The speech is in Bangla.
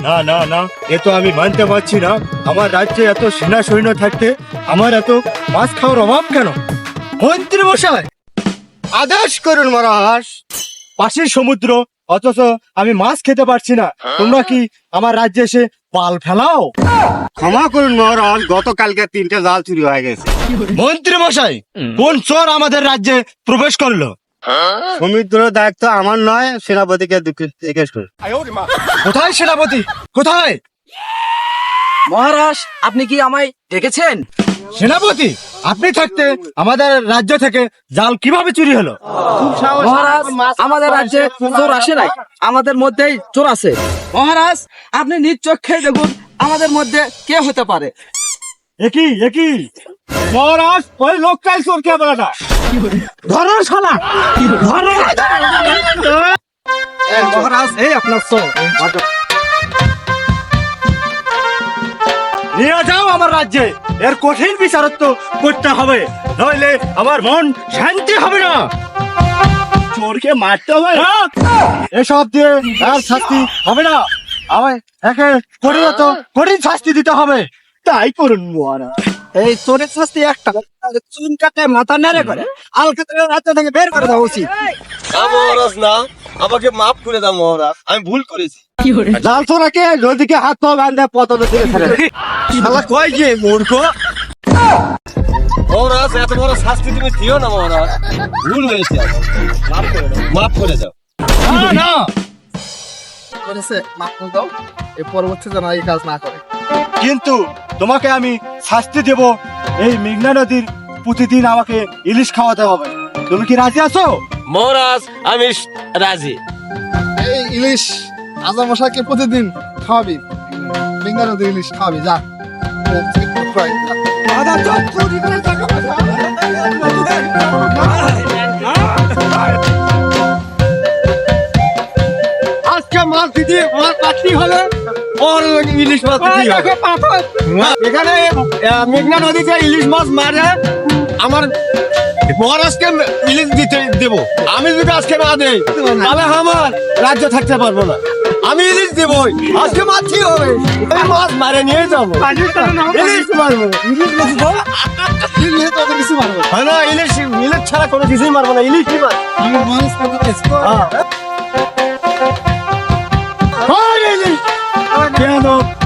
না না না এ তো আমি মানতে পারছি না। আমার রাজ্যে এত সেনা সৈন্য থাকতে আমার এত মাছ খাওয়ার অভাব কেন? মন্ত্রী মশাই! আদেশ করুন মহারাজ। পাশের সমুদ্র অথচ আমি মাছ খেতে পারছি না। তোমরা কি আমার রাজ্যে এসে পাল ফেলাও? ক্ষমা করুন মহারাজ গতকালকে তিনটে জাল চুরি হয়ে গেছে। মন্ত্রী মশাই কোন চোর আমাদের রাজ্যে প্রবেশ করল? সমুদ্র দায়িত্ব আমার নয় সেনাপতিকে দুঃখ- জিজ্ঞেস করুন কোথায় সেনাপতি? কোথায়? মহারাজ আপনি কি আমায় ডেকেছেন? সেনাপতি আপনি থাকতে আমাদের রাজ্য থেকে জাল কীভাবে চুরি হলো? মহারাজ আমাদের রাজ্যে চোর আসে নাই। আমাদের মধ্যেই চোর আছে। মহারাজ আপনি নিজ চোখে দেখুন আমাদের মধ্যে কে হতে পারে। একই একই মহারাজ ওই লোকটাই চোর কে বলা নিয়ে যাও আমার রাজ্যে। এর কঠিন বিচারত্ব করতে হবে। নইলে আমার মন শান্তি হবে না। চোরকে মারতে হবে। এসব দিয়ে আর শাস্তি হবে না। আমায় একে কঠিন শাস্তি দিতে হবে। তাই করুন এই চোরের শাস্তি একটা। চুন কাটে মাথা নেড়ে করে। আলকে রাজ্য থেকে বের করে দেওয়া উচিত। মহারাজ না। আমাকে মাফ করে দাও মহারাজ। আমি ভুল করেছি। চোরাকে নদীকে হাত পা বাঁধে পতন দিয়ে ফেলে। শালা কয় যে মূর্খ? মহারাজ এত বড় শাস্তি তুমি দিও না মহারাজ। ভুল হয়েছে। আমার। মাফ করে দাও। না না। করেছে মাফ করে দাও। এ পরবর্তী যেন এই কাজ না করে। কিন্তু তোমাকে আমি শাস্তি দেব। এই মেঘনা নদীর প্রতিদিন আমাকে ইলিশ খাওয়াতে হবে। তুমি কি রাজি আছো? মহারাজ আমি রাজি। এই ইলিশ আজা মশাকে প্রতিদিন খাওয়াবি। বেঙ্গা নদীর ইলিশ খাওয়াবি যা। আজকে মাছ দিদি হলে ওর ইলিশ মাছ এখানে মেঘনা নদীতে ইলিশ মাছ মারে আমার মহারাজকে ইলিশ দিতে দেব। আমি যদি আজকে না দেই তাহলে আমার রাজ্য থাকতে পারব না। আমি ইলিশ দেবই আজকে মাছি হবে আমি মাছ মারে নিয়ে যাব। ইলিশ মারবো। ইলিশ মারবো? কিছু মারবো না। ইলিশ ইলিশ ছাড়া কোনো কিছুই মারবো না। ইলিশ মার আমি মানুষ হ্যাঁ hermano.